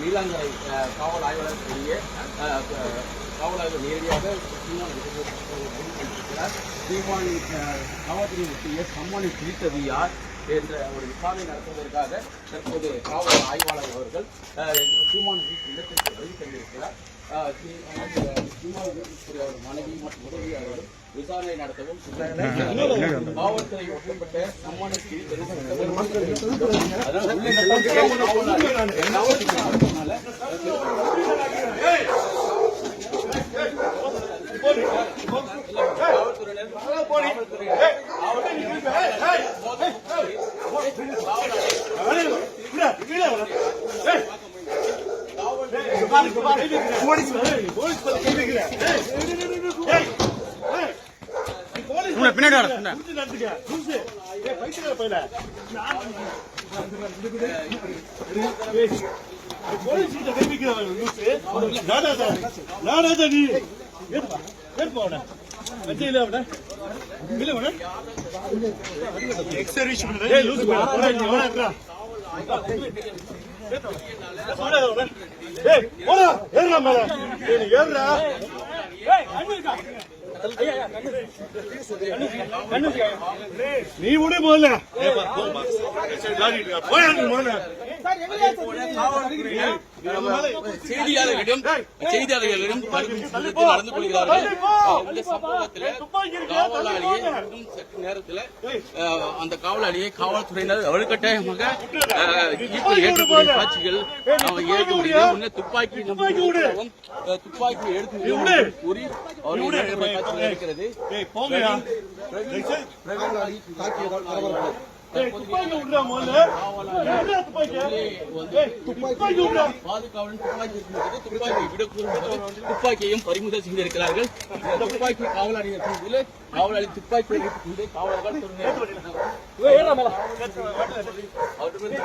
நீலாங்கரை அஹ், காவல் ஆய்வாளர் வெளியே காவல் ஆய்வு நேரடியாக சீமான் இருக்கிறார் சீமான் அஹ், காவல்துறை முக்கிய பிரித்தது யார் என்ற ஒரு விசாரணை நடத்துவதற்காக தற்போது காவல் ஆய்வாளர் அவர்கள் அஹ், சீமான் வீட்டு இல்லத்திற்கு வருகை தந்திருக்கிறார். சீமான் மனைவி மற்றும் உதவியாளர்கள் விசாரணை நடத்தவும் காவல்துறை ஒப்பப்பட்ட சம்மனை பின்னாடி வர பின்னாடி நீ விடு போல போய் செய்தியாளர்களிடம் செய்தியாளர்களிடம் நடந்து கொள்கிறார்கள் இந்த சம்பவத்தில் காவலாளியை சற்று நேரத்தில் அந்த காவலாளியை காவல்துறையினர் வலுக்கட்டாயமாக ஏற்றக்கூடிய காட்சிகள் அவங்க ஏற்க முடியல உடனே துப்பாக்கி துப்பாக்கி எடுத்து கூறி அவர்கள் ஏற்கக்கூடிய காட்சிகள் இருக்கிறது துப்பாக்கியையும் பறிமுதல் செய்திருக்கிறார்கள் துப்பாக்கி காவலாளியின் மீது காவலாளி துப்பாக்கி காவலர்கள் அவர்கள்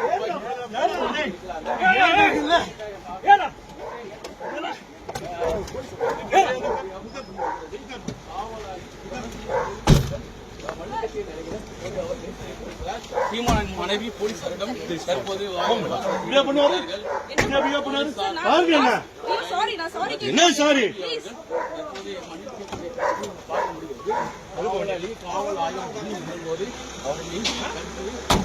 துப்பாக்கி சீமானின் மனைவி போலீசாரிடம் தற்போது என்ன? சாரி காவல் ஆய்வு போது அவர்களை